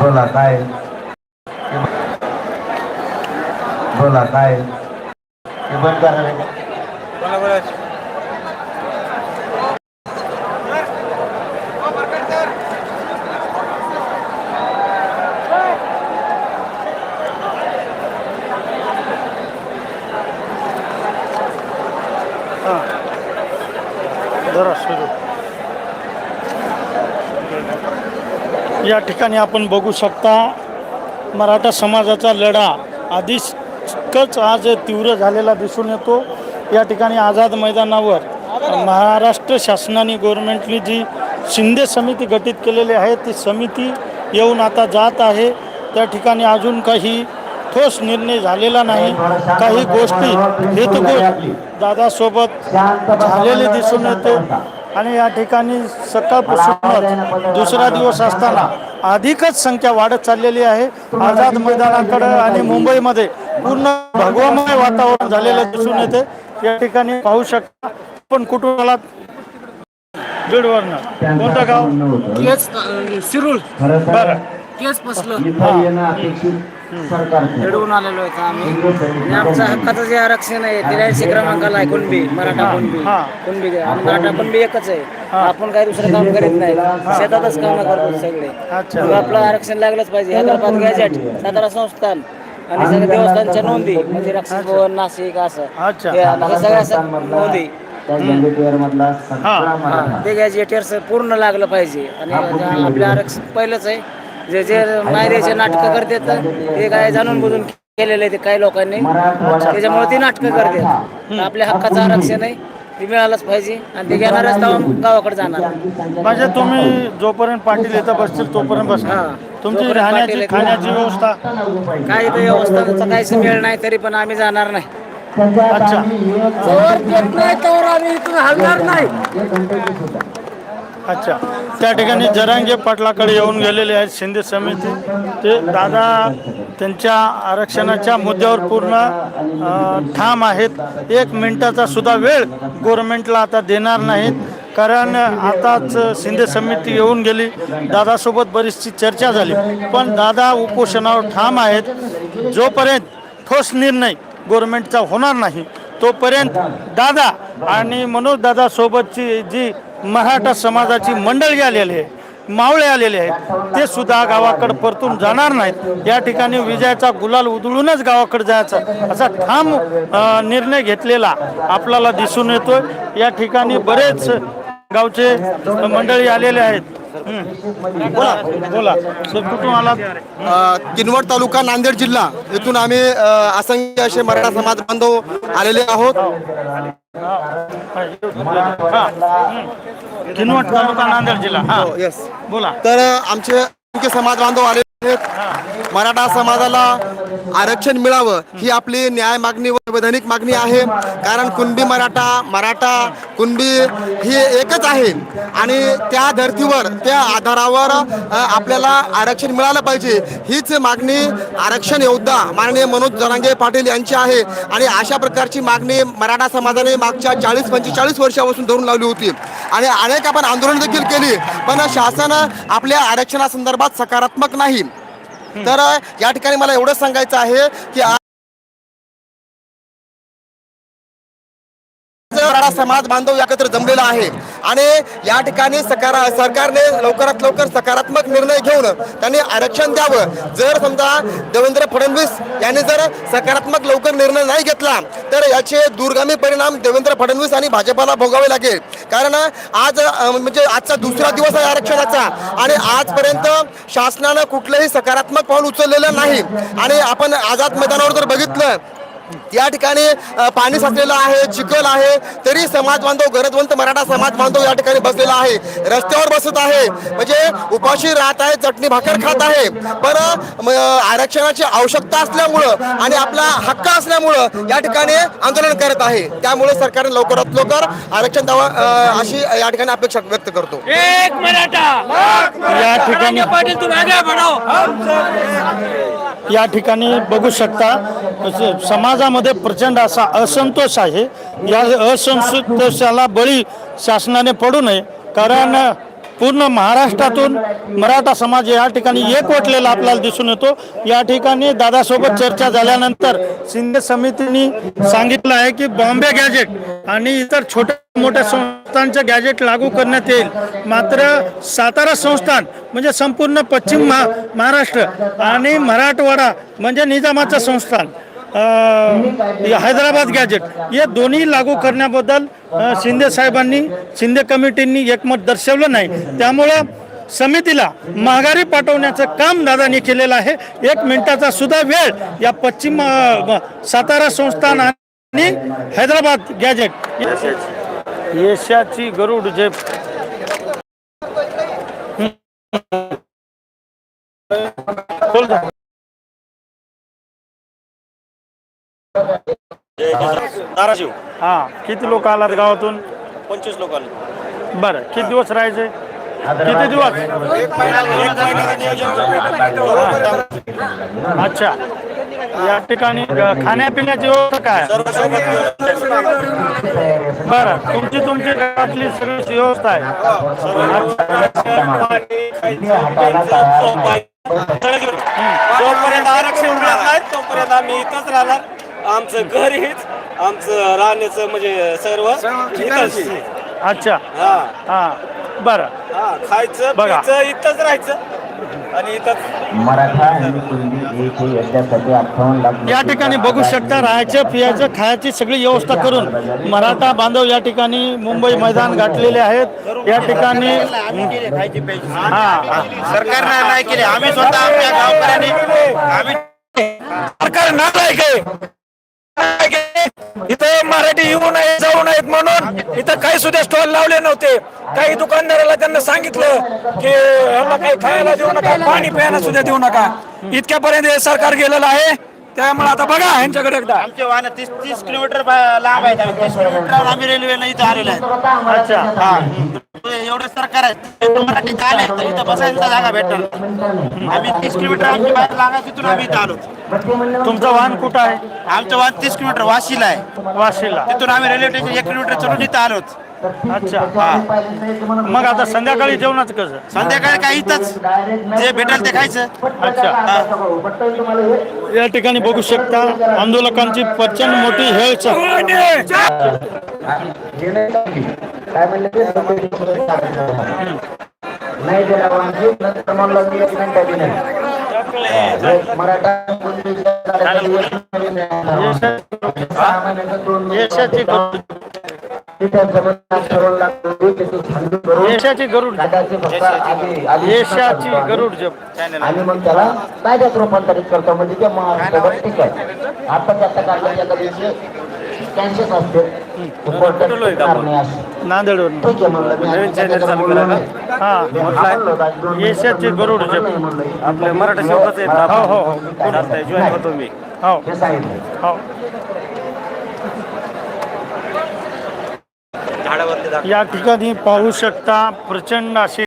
बोला काय? बोला काय? हे बंद करा या ठिकाणी आपण बघू शकता मराठा समाजाचा लढा आधीच आज तीव्र झालेला दिसून येतो. या ठिकाणी आझाद मैदानावर महाराष्ट्र शासनाने गव्हर्नमेंटनी जी शिंदे समिती गठीत केलेली आहे ती समिती येऊन आता जात आहे. त्या ठिकाणी अजून काही ठोस निर्णय झालेला नाही. काही गोष्टी हेतुगोष्ट दादासोबत झालेले दिसून येते. आणि या ठिकाणी सकाळपासूनच दुसरा दिवस असताना अधिकच संख्या वाढत चाललेली आहे. आझाद मैदानाकडे आणि मुंबईमध्ये पूर्ण भगवामय वातावरण झालेलं दिसून येते. या ठिकाणी पाहू शकता पण आलात बीडवरनं. कोणतं गाव? तर बरं. केस फसलं लढवून आलेलो आहे आम्ही. आणि आमचं हक्काचं जे आरक्षण आहे त्र्याऐंशी क्रमांकाला आहे कुणबी मराठा कुणबी. हा. कुणबी आणि मराठा कुणबी एकच आहे. आपण काही दुसरं काम करीत नाही. शेतातच काम करतो सगळे. मग आपलं आरक्षण लागलंच पाहिजे. हैदराबाद गॅजेट सातारा संस्थान आणि सगळ्या देवस्थानच्या नोंदी म्हणजे रक्षण भवन नाशिक असं. अच्छा. हे सगळ्या नोंदी. ते गॅजेटियर्स पूर्ण लागलं पाहिजे. आणि आपलं आरक्षण पहिलंच आहे. जे जे मायरेचे नाटकं करतात ते काय जाणून बुजून केलेले आहे ते काही लोकांनी. त्याच्यामुळे ती नाटकं करतात. आपल्या हक्काचं आरक्षण आहे ते मिळालंच पाहिजे आणि ते घेणारच जाऊन गावाकडे जाणार. म्हणजे तुम्ही जोपर्यंत पाटील इथं बसतील तोपर्यंत बसणार हा. तुमची राहण्याची. खाण्याची व्यवस्था काही काही व्यवस्थाचा काहीच मिळ नाही तरी पण आम्ही जाणार नाही. अच्छा. देत नाही तोवर आम्ही इथून हलणार नाही. अच्छा. त्या ठिकाणी जरांगे पाटलाकडे येऊन गेलेले आहेत शिंदे समिती. ते दादा त्यांच्या आरक्षणाच्या मुद्द्यावर पूर्ण ठाम आहेत. एक मिनिटाचा सुद्धा वेळ गव्हर्मेंटला आता देणार नाहीत. कारण आताच शिंदे समिती येऊन गेली. दादासोबत बरीचशी चर्चा झाली. पण दादा उपोषणावर ठाम आहेत. जोपर्यंत ठोस निर्णय गव्हर्मेंटचा होणार नाही तोपर्यंत दादा आणि मनोज दादा सोबतची जी मराठा समाजाची मंडळी आलेली आहे मावळे आलेले आहेत ते सुद्धा गावाकडे परतून जाणार नाहीत. या ठिकाणी विजयाचा गुलाल उधळूनच गावाकडे जायचा. असा ठाम निर्णय घेतलेला आपल्याला दिसून येतोय. या ठिकाणी बरेच गावचे मंडळी आलेले आहेत. बोला. बोला. सर कुठून आलात? अ, किनवट तालुका नांदेड जिल्हा. येथून आम्ही अ, असंख्य असे मराठा समाज बांधव आलेले आहोत. किनवट तालुका नांदेड जिल्हा. हा. येस बोला. तर अ, आमचे असंख्य समाज बांधव आलेले आहेत. मराठा समाजाला आरक्षण मिळावं ही आपली न्याय मागणी व वैधानिक मागणी आहे. कारण कुणबी मराठा मराठा कुणबी ही एकच आहे. आणि त्या धर्तीवर त्या आधारावर आपल्याला आरक्षण मिळालं पाहिजे. हीच मागणी आरक्षण योद्धा माननीय मनोज जनांगे पाटील यांची आहे. आणि अशा प्रकारची मागणी मराठा समाजाने मागच्या चाळीस पंचेचाळीस वर्षापासून धरून लावली होती. आणि अनेक आपण आंदोलन देखील केली पण शासन आपल्या आरक्षणासंदर्भात सकारात्मक नाही. तर या ठिकाणी मला एवढंच सांगायचं आहे की समाज बांधव एकत्र जमलेला आहे. आणि या ठिकाणी सकारा सरकारने लवकरात लवकर सकारात्मक निर्णय घेऊन त्यांनी आरक्षण द्यावं. जर समजा देवेंद्र फडणवीस यांनी जर सकारात्मक लवकर निर्णय नाही घेतला तर याचे दूरगामी परिणाम देवेंद्र फडणवीस आणि भाजपाला भोगावे लागेल. कारण आज म्हणजे आजचा दुसरा दिवस आहे आरक्षणाचा आणि आजपर्यंत शासनानं कुठलंही सकारात्मक पाऊल उचललेलं नाही. आणि आपण आझाद मैदानावर जर बघितलं या ठिकाणी पाणी साचलेलं आहे चिखल आहे. तरी समाज बांधव गरजवंत मराठा समाज बांधव या ठिकाणी बसलेला आहे. रस्त्यावर बसत आहे. म्हणजे उपाशी राहत आहे चटणी भाकर खात आहे. पण आरक्षणाची आवश्यकता असल्यामुळं आणि आपला हक्क असल्यामुळं या ठिकाणी आंदोलन करत आहे. त्यामुळे सरकारने लवकरात लवकर आरक्षण द्यावं अशी या ठिकाणी अपेक्षा व्यक्त करतो. एक मराठा! या ठिकाणी या ठिकाणी बघू शकता समाजामध्ये प्रचंड असा असंतोष आहे. या असंतोषाला बळी शासनाने पडू नये कारण पूर्ण महाराष्ट्रातून मराठा समाज या ठिकाणी एकवटलेला आपल्याला दिसून येतो. या ठिकाणी दादासोबत चर्चा झाल्यानंतर शिंदे समितीने सांगितलं आहे की बॉम्बे गॅजेट आणि इतर छोट्या मोठ्या संस्थांचे गॅजेट लागू करण्यात येईल. मात्र सातारा संस्थान म्हणजे संपूर्ण पश्चिम महा महाराष्ट्र आणि मराठवाडा म्हणजे निजामाचं संस्थान हैदराबाद गॅजेट हे दोन्ही लागू करण्याबद्दल शिंदे साहेबांनी शिंदे कमिटींनी एकमत दर्शवलं नाही. त्यामुळं समितीला माघारी पाठवण्याचं काम दादानी केलेलं आहे. एक मिनिटाचा सुद्धा वेळ या पश्चिम सातारा संस्थान आणि हैदराबाद गॅजेट एशियाची गरुड जे. धाराशिव. हा किती लोक आलात गावातून? पंचवीस लोक आले. बरं किती दिवस राहायचे? किती दिवस? अच्छा. या ठिकाणी खाण्यापिण्याची व्यवस्था काय? बरं तुमची तुमची गावातली सगळी व्यवस्था आहे. जोपर्यंत आरक्षण तोपर्यंत आम्ही इथंच राहणार. आमचं घर हेच आमचं राहण्याचं म्हणजे सर्व इथंच. अच्छा. हा. हा. बरं. हा खायचं बघा. प्यायचं इथंच राहायचं. आणि इथंच. या ठिकाणी बघू शकता राहायचं पियाचं खायची सगळी व्यवस्था करून मराठा बांधव या ठिकाणी मुंबई मैदान गाठलेले आहेत. या ठिकाणी हा नाही केले. आम्ही स्वतः आमच्या गावकऱ्यांनी आम्ही सरकार नालायक आहे. इथं मराठी येऊ नये जाऊ नयेत म्हणून इथं काही सुद्धा स्टॉल लावले नव्हते. काही दुकानदाराला त्यांना सांगितलं की काही खायला देऊ नका पाणी प्यायला सुद्धा देऊ नका. इतक्यापर्यंत हे सरकार गेलेलं आहे. त्यामुळे आता बघा यांच्याकडे एकदा. आमचे वाहन तीस तीस किलोमीटर बा- लांब आहेत आम्ही. तीस किलोमीटर आम्ही रेल्वेनं इथं आलेलो आहे अच्छा. हा. एवढं सरकार आहे. मराठी आले तर इथं बसायला जागा भेटणार आम्ही तीस किलोमीटर आमची बाहेर लागा तिथून आम्ही इथं आलो. तुमचं वाहन कुठं आहे? आमचं वाहन तीस किलोमीटर वाशीला आहे. वाशीला. तिथून आम्ही रेल्वे स्टेशन एक किलोमीटर चढून इथं आलोच अच्छा मग आता संध्याकाळी जेवणाचं कसं? संध्याकाळी काय इथंच जे भेटेल ते खायचं. अच्छा. या ठिकाणी बघू शकता आंदोलकांची प्रचंड मोठी हेळच काय म्हणले ते नाही दिला वांगी नंतर म्हणलं मी एक मिनिट बी नाही हा, मराठा नाही. सहा महिन्याचं दोन यशाची यशाची गरुड यशाची गरुड. जप. आणि मग त्याला कायद्यात रूपांतरित करतो. म्हणजे ते महाराष्ट्रावर ठीक आहे आता त्याचा काढला दिवशी असते. हा यशाची गरुड जप. नाही म्हणलं. आपले मराठा शब्दच आहेत हो हो हो. जॉईन होतो मी. हो. हे सांगितलं हो या ठिकाणी पाहू शकता प्रचंड असे